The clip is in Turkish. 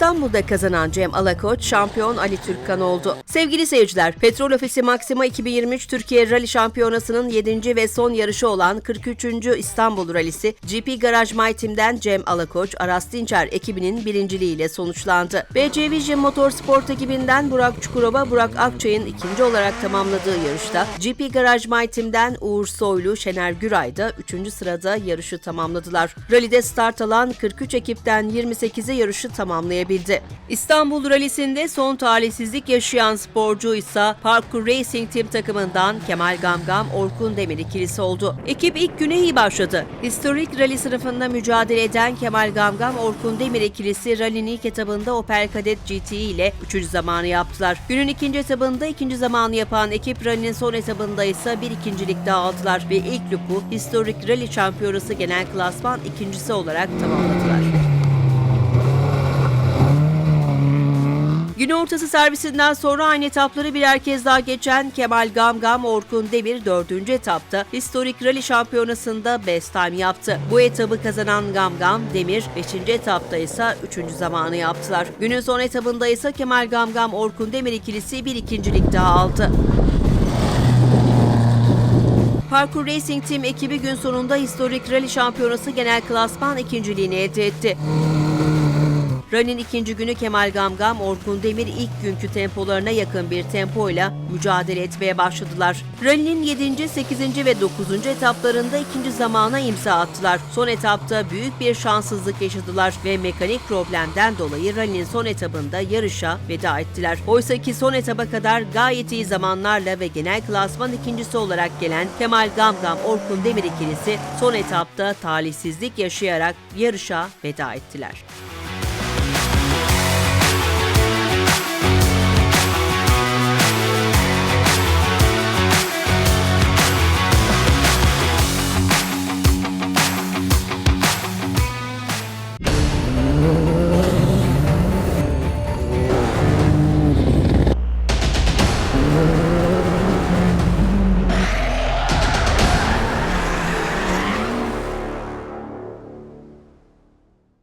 İstanbul'da kazanan Cem Alakoç şampiyon Ali Türkkan oldu. Sevgili seyirciler, Petrol Ofisi Maxima 2023 Türkiye Rally Şampiyonası'nın 7. ve son yarışı olan 43. İstanbul Rallisi GP Garaj My Team'den Cem Alakoç, Aras Dinçer ekibinin birinciliğiyle sonuçlandı. BC Vision Motorsport ekibinden Burak Çukurova, Burak Akçay'ın ikinci olarak tamamladığı yarışta GP Garaj My Team'den Uğur Soylu, Şener Güray da 3. sırada yarışı tamamladılar. Rally'de start alan 43 ekipten 28'i yarışı tamamlayabildi. İstanbul Rally'sinde son talihsizlik yaşayan sporcu ise Parkour Racing Team takımından Kemal Gamgam, Orkun Demir ikilisi oldu. Ekip ilk güne iyi başladı. Historik rally sınıfında mücadele eden Kemal Gamgam, Orkun Demir ikilisi rally'nin ilk etabında Opel Kadett GTI ile 3. zamanı yaptılar. Günün ikinci etabında ikinci zamanı yapan ekip rally'nin son etabında ise bir ikincilik daha aldılar ve ilk lupu Historik Rally Şampiyonası genel klasman ikincisi olarak tamamladılar. Gün ortası servisinden sonra aynı etapları birer kez daha geçen Kemal Gamgam Orkun Demir 4. etapta Historik Rally Şampiyonası'nda best time yaptı. Bu etabı kazanan Gamgam Demir 5. etapta ise 3. zamanı yaptılar. Günün son etabında ise Kemal Gamgam Orkun Demir ikilisi bir ikincilik daha aldı. Parkour Racing Team ekibi gün sonunda Historik Rally Şampiyonası genel klasman ikinciliğini elde etti. Rally'nin ikinci günü Kemal Gamgam, Orkun Demir ilk günkü tempolarına yakın bir tempoyla mücadele etmeye başladılar. Rally'nin 7., 8. ve 9. etaplarında ikinci zamana imza attılar. Son etapta büyük bir şanssızlık yaşadılar ve mekanik problemden dolayı rally'nin son etabında yarışa veda ettiler. Oysa ki son etaba kadar gayet iyi zamanlarla ve genel klasman ikincisi olarak gelen Kemal Gamgam, Orkun Demir ikilisi son etapta talihsizlik yaşayarak yarışa veda ettiler.